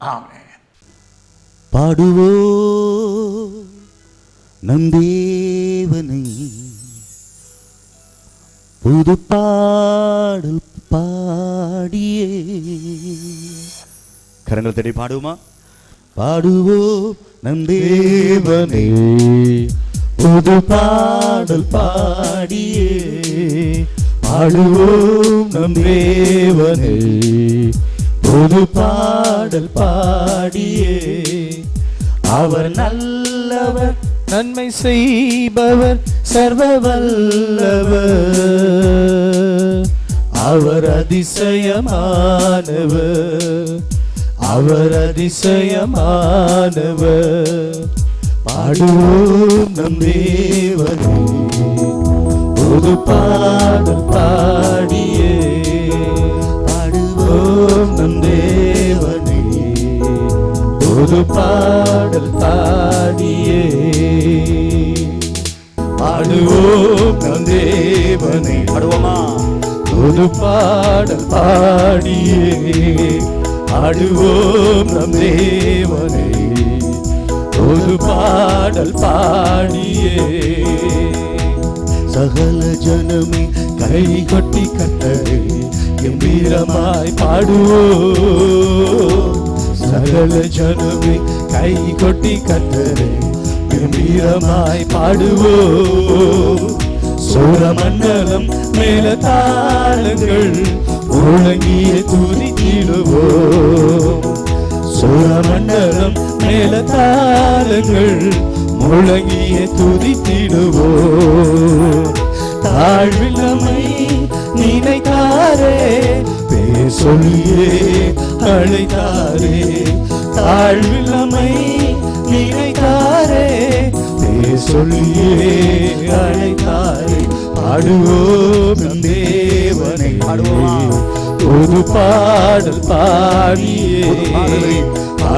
ஆமென். பாடுவோ நம் தேவனை புது பாடல் பாடியே. கரங்கள் தேடி பாடுவோமா? பாடுவோ நம் தேவனை புது பாடல் பாடியே. பாடுவோம் நம் தேவனை புது பாடல் பாடியே. அவர் நல்லவர் நன்மை செய்பவர் சர்வ வல்லவர் அவர் அதிசயமானவர் அவர் அதிசயமானவர். பாடுவோம் நம் தேவனை. புது பா புது பாடல் பாடியே. பாடுவோம் நம் தேவனை பாடுவோமா? புது பாடல் பாடியே. பாடுவோம் நம் தேவனை புது பாடல் பாடியே. சகல ஜனமே கை கொட்டி கட்டளை. கம்பீரமாய் பாடுவோ. சகல ஜனமே கை கொட்டி கத்தரே கம்பீரமாய் பாடுவோ. சூரமண்டலம் மேல தாளங்கள் முழங்கிய துதித்திடுவோ சூரமண்டலம் மேல தாளங்கள் முழங்கிய துதி தீடுவோ தாழ்வில் நம்மை நினைத்தாரே பேர் சொல்லியே அழைத்தாரே. தாழ்வில் நம்மை நினைத்தாரே பேர் சொல்லியே அழைத்தாரே. பாடுவோம் தேவனை. பாடுவோம்? ஒரு பாடல் பாடியே.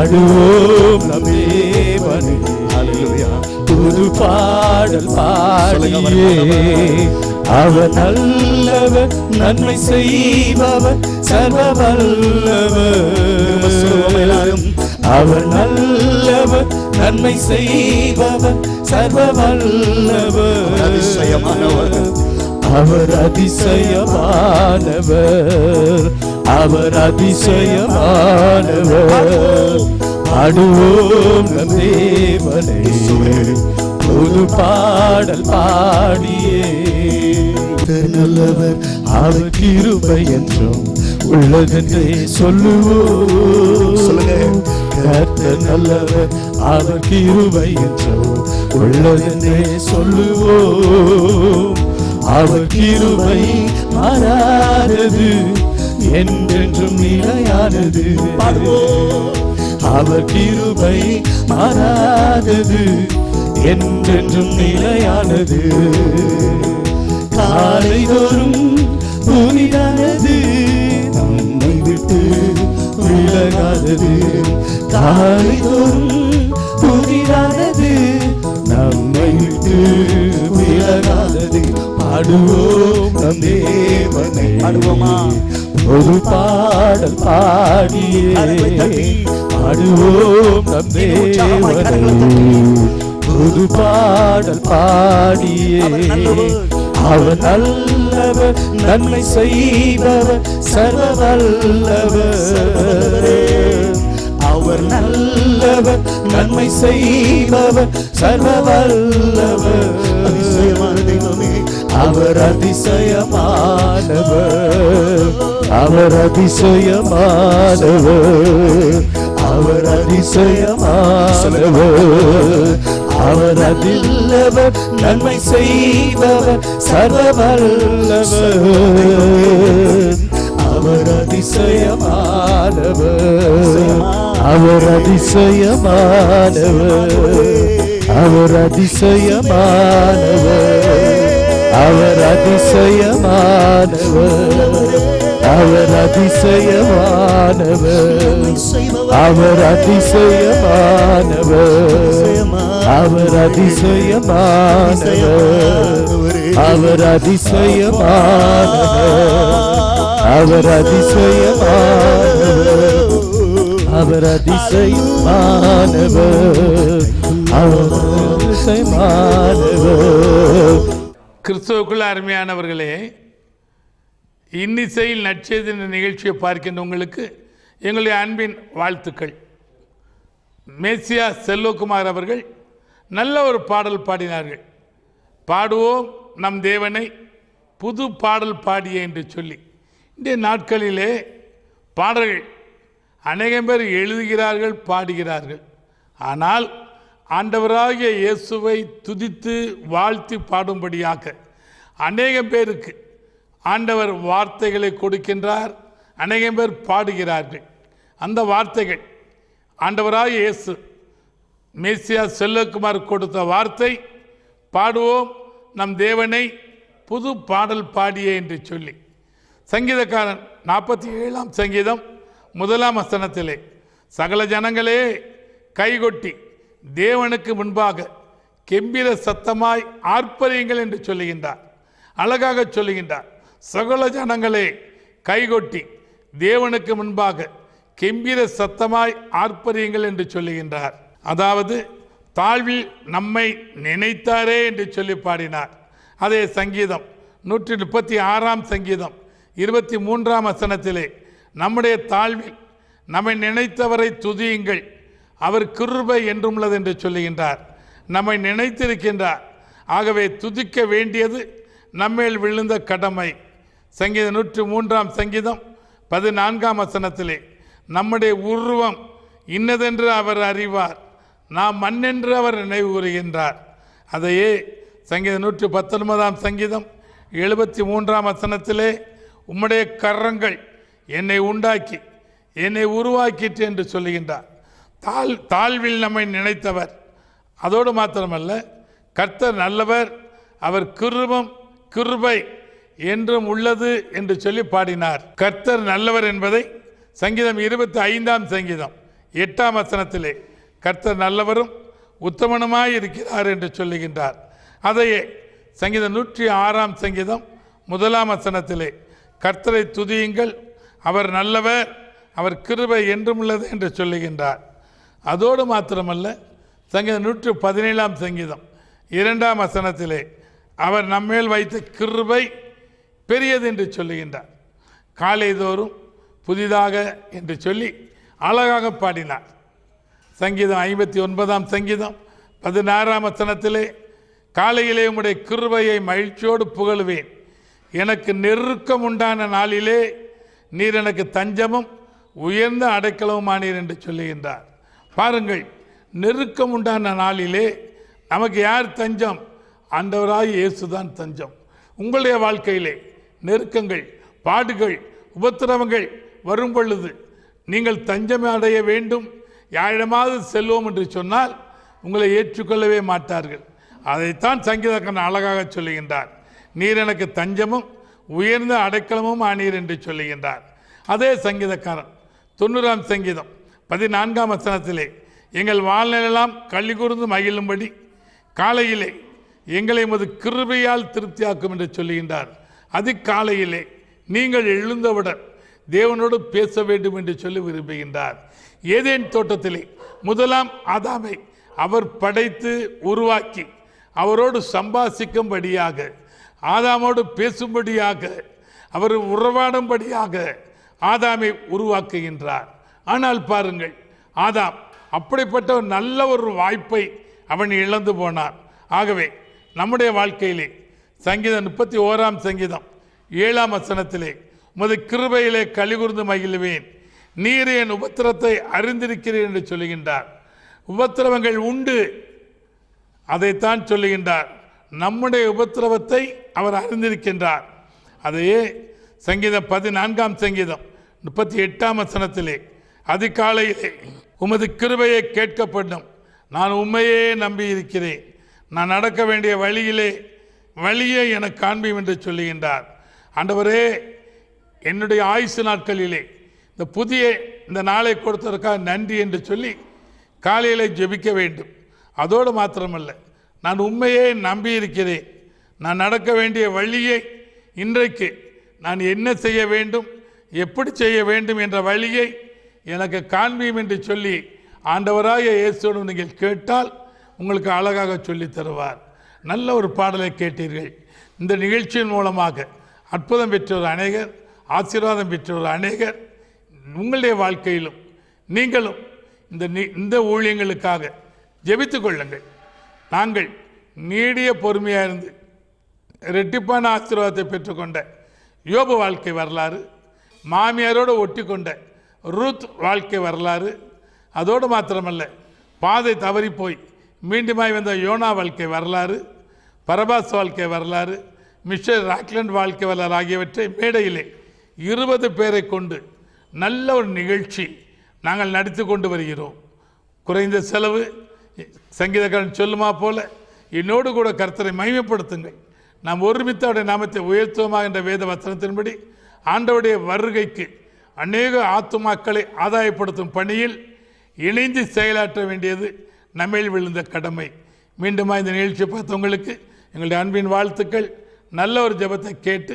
பாடுவோம் நம் தேவனை. புது பாடல் பாடியே. அவர் நல்லவர் நன்மை செய்பவர் சர்வ வல்லவர் அவர் நல்லவர் நன்மை செய்பவர் சர்வ வல்லவர் அதிசயமானவர். அவர் அதிசயமானவர். அவர் அதிசயமானவர். பாடுவோம் நம் தேவனை. புது பாடல் பாடியே. நல்லவர் அவர் கிருபை என்றும் உள்ளதென்றே சொல்லுவோம். சொல்லுங்க. கர்த்தர் நல்லவர் அவர் கிருபை என்றும் உள்ளதென்றே சொல்லுவோம். அவர் கிருபை மாறாதது என்றென்றும் நிலையானது. அவர் கிருபை மாறாதது என்றென்றும் நிலையானது. காலைதோறும் புனிதானது நம்மை விட்டு விலகாதது. காலைதோறும் புதிதானது நம்மை பாடுவோம் நம் தேவனை. பாடுவோமா? ஒரு பாடல் பாடியே. பாடுவோம் நம் தேவனை. புது பாடல் பாடியே. அவர் நல்லவர். நன்மை செய்பவர் சர்வ வல்லவர் அவர் நல்லவர் நன்மை செய்பவர் சர்வ வல்லவர் அவர் அதிசயமானவர். அவர் அதிசயமானவர். அவர் அதிசயமானவர். அவர் அதில்லவர் நன்மை செய்பவர் சர்வவல்லவர். அவர் அதிசயமானவர். அவர் அதிசயமானவர். அவர் அதிசயமானவர். அவர் அதிசயமானவர். அவர் அதிசயமானவர். அவர் அதிசயமானவர். அவர் அதிசயமானவர். அவர் அதிசயமானவர். அவர் அதிசயமானவர். அவர் அதிசயமானவர். அவர் அதிசயமானவர். கிறிஸ்தவுக்குள் அருமையானவர்களே இன்னிசையில் நற்செய்தி என்ற நிகழ்ச்சியை பார்க்கின்ற உங்களுக்கு எங்களுடைய அன்பின் வாழ்த்துக்கள். மேசியா செல்வகுமார் அவர்கள் நல்ல ஒரு பாடல் பாடினார்கள். பாடுவோம் நம் தேவனை புது பாடல் பாடிய என்று சொல்லி. இந்த நாட்களிலே பாடல்கள் அநேகம் பேர் எழுதுகிறார்கள் பாடுகிறார்கள். ஆனால் ஆண்டவராகிய இயேசுவை துதித்து வாழ்த்தி பாடும்படியாக அநேகம் பேருக்கு ஆண்டவர் வார்த்தைகளை கொடுக்கின்றார் அநேகம் பேர் பாடுகிறார்கள். அந்த வார்த்தைகள் ஆண்டவராக இயேசு மேசியா செல்லகுமார் கொடுத்த வார்த்தை பாடுவோம் நம் தேவனை புது பாடல் பாடியே என்று சொல்லி. சங்கீதக்காரன் நாற்பத்தி ஏழாம் சங்கீதம் முதலாம் வசனத்திலே சகல ஜனங்களே கைகொட்டி தேவனுக்கு முன்பாக கெம்பீர சத்தமாய் ஆர்ப்பரியுங்கள் என்று சொல்லுகின்றார். அழகாக சொல்லுகின்றார். சகல ஜனங்களே கைகொட்டி தேவனுக்கு முன்பாக கெம்பீர சத்தமாய் ஆர்ப்பரியுங்கள் என்று சொல்லுகின்றார். அதாவது தாழ்வில் நம்மை நினைத்தாரே என்று சொல்லி பாடினார். அதே சங்கீதம் நூற்றி முப்பத்தி ஆறாம் சங்கீதம் இருபத்தி மூன்றாம் வசனத்திலே நம்முடைய தாழ்வில் நம்மை நினைத்தவரை துதியுங்கள் அவர் கிருபை என்றுமுள்ளது என்று சொல்லுகின்றார். நம்மை நினைத்திருக்கின்றார். ஆகவே துதிக்க வேண்டியது நம்மேல் விழுந்த கடமை. சங்கீத நூற்று மூன்றாம் சங்கீதம் பதினான்காம் வசனத்திலே நம்முடைய உருவம் இன்னதென்று அவர் அறிவார். நாம் மண்ணென்று அவர் நினைவு கூறுகின்றார். அதையே சங்கீத நூற்று பத்தொன்பதாம் சங்கீதம் எழுபத்தி மூன்றாம் வசனத்திலே உம்முடைய கரங்கள் என்னை உண்டாக்கி என்னை உருவாக்கிற்று என்று சொல்லுகின்றார். தாழ் தாழ்வில் நம்மை நினைத்தவர். அதோடு மாத்திரமல்ல கர்த்தர் நல்லவர் அவர் கிருபம் கிருபை என்றும் உள்ளது என்று சொல்லி பாடினார். கர்த்தர் நல்லவர் என்பதை சங்கீதம் இருபத்தி ஐந்தாம் சங்கீதம் எட்டாம் வசனத்திலே கர்த்தர் நல்லவரும் உத்தமனுமாய் இருக்கிறார் என்று சொல்லுகின்றார். அதையே சங்கீதம் நூற்றி ஆறாம் சங்கீதம் முதலாம் வசனத்திலே கர்த்தரை துதியுங்கள் அவர் நல்லவர் அவர் கிருபை என்றும் உள்ளது என்று சொல்லுகின்றார். அதோடு மாத்திரமல்ல சங்கீதம் நூற்று பதினேழாம் சங்கீதம் இரண்டாம் வசனத்திலே அவர் நம்மேல் வைத்த கிருபை பெரியது என்று சொல்லுகின்றார். காலைதோறும் புதிதாக என்று சொல்லி அழகாக பாடினார். சங்கீதம் ஐம்பத்தி ஒன்பதாம் சங்கீதம் பதினாறாம் வசனத்திலே காலையிலே உம்முடைய கிருபையை மகிழ்ச்சியோடு புகழுவேன். எனக்கு நெருக்கம் உண்டான நாளிலே நீர் எனக்கு தஞ்சமும் உயர்ந்த அடைக்கலவுமானீர் என்று சொல்லுகின்றார். பாருங்கள் நெருக்கம் உண்டான நாளிலே நமக்கு யார் தஞ்சம்? ஆண்டவராய் இயேசுதான் தஞ்சம். உங்களுடைய வாழ்க்கையிலே நெருக்கங்கள் பாடுகள் உபத்திரவங்கள் வரும் பொழுது நீங்கள் தஞ்சம் அடைய வேண்டும். யாரிடமாவது செல்வோம் என்று சொன்னால் உங்களை ஏற்றுக்கொள்ளவே மாட்டார்கள். அதைத்தான் சங்கீதக்கன் அழகாக சொல்லுகின்றார். நீர் எனக்கு தஞ்சமும் உயர்ந்த அடைக்கலமும் ஆனீர் என்று சொல்லுகின்றார். அதே சங்கீதக்காரன் தொண்ணூறாம் சங்கீதம். பதினான்காம் வசனத்திலே எங்கள் வாழ்நிலையெல்லாம் கள்ளி கூர்ந்து மகிழும்படி காலையிலே எங்களை எமது கிருபையால் திருப்தியாக்கும் என்று சொல்லுகின்றார். அது காலையிலே நீங்கள் எழுந்தவுடன் தேவனோடு பேச வேண்டும் என்று சொல்லி விரும்புகின்றார். ஏதேன் தோட்டத்திலே முதலாம் ஆதாமை அவர் படைத்து உருவாக்கி அவரோடு சம்பாசிக்கும்படியாக ஆதாமோடு பேசும்படியாக அவர் உறவாடும்படியாக ஆதாமை உருவாக்குகின்றார். ஆனால் பாருங்கள் ஆதாம் அப்படிப்பட்ட ஒரு நல்ல ஒரு வாய்ப்பை அவன் இழந்து போனான். ஆகவே நம்முடைய வாழ்க்கையிலே சங்கீதம் முப்பத்தி ஓராம் சங்கீதம் ஏழாம் வசனத்திலே உமது கிருபையிலே கலிகுர்ந்து மகிழ்வேன். நீர் என் உபத்திரத்தை அறிந்திருக்கிறேன் என்று சொல்லுகின்றார். உபத்திரவங்கள் உண்டு அதைத்தான் சொல்லுகின்றார். நம்முடைய உபத்திரவத்தை அவர் அறிந்திருக்கின்றார். அதையே சங்கீதம் பதினான்காம் சங்கீதம் முப்பத்தி எட்டாம் வசனத்திலே அதிகாலையிலே உமது கிருபையை கேட்கப்படும். நான் உண்மையே நம்பி இருக்கிறேன் நான் நடக்க வேண்டிய வழியிலே வழியை எனக்கு காண்பியும் என்று சொல்லுகின்றார். ஆண்டவரே என்னுடைய ஆயுசு நாட்களிலே இந்த புதிய இந்த நாளை கொடுத்ததற்காக நன்றி என்று சொல்லி காலையில் ஜெபிக்க வேண்டும். அதோடு மாத்திரமல்ல நான் உண்மையே நம்பி இருக்கிறேன் நான் நடக்க வேண்டிய வழியை இன்றைக்கு நான் என்ன செய்ய வேண்டும் எப்படி செய்ய வேண்டும் என்ற வழியை எனக்கு காண்பியும் என்று சொல்லி ஆண்டவராய இயேசுவோடு நீங்கள் கேட்டால் உங்களுக்கு அழகாக சொல்லி தருவார். நல்ல ஒரு பாடலை கேட்டீர்கள். இந்த நிகழ்ச்சியின் மூலமாக அற்புதம் பெற்றோர் அநேகர் ஆசீர்வாதம் பெற்றோர் அநேகர் உங்களுடைய வாழ்க்கையிலும் நீங்களும் இந்த இந்த ஊழியங்களுக்காக ஜெபித்து கொள்ளுங்கள். நாங்கள் நீடிய பொறுமையாக இருந்து ரெட்டிப்பான ஆசீர்வாதத்தை பெற்றுக்கொண்ட யோபு வாழ்க்கை வரலாறு மாமியாரோடு ஒட்டி கொண்ட ரூத் வாழ்க்கை வரலாறு. அதோடு மாத்திரமல்ல பாதை தவறி போய் மீண்டுமாய் வந்த யோனா வாழ்க்கை வரலாறு பரபாஸ் வாழ்க்கை வரலாறு மிஸ்டர் ராக்லண்ட் வாழ்க்கை வரலாறு ஆகியவற்றை மேடையிலே இருபது பேரை கொண்டு நல்ல ஒரு நிகழ்ச்சி நாங்கள் நடத்தி கொண்டு வருகிறோம். குறைந்த செலவு சங்கீதக்காரன் சொல்லுமா போல என்னோடு கூட கர்த்தரை மகிமைப்படுத்துங்கள். நாம் ஒருமித்த அவருடைய நாமத்தை உயர்த்துவோமா என்ற வேத வசனத்தின்படி ஆண்டவுடைய வருகைக்கு அநேக ஆத்துமாக்களை ஆதாயப்படுத்தும் பணியில் இணைந்து செயலாற்ற வேண்டியது நம்மில் விழுந்த கடமை. மீண்டுமா இந்த நிகழ்ச்சியை பார்த்தவங்களுக்கு எங்களுடைய அன்பின் வாழ்த்துக்கள். நல்ல ஒரு ஜபத்தை கேட்டு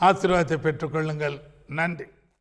ஆசீர்வாதத்தை பெற்றுக்கொள்ளுங்கள். நன்றி.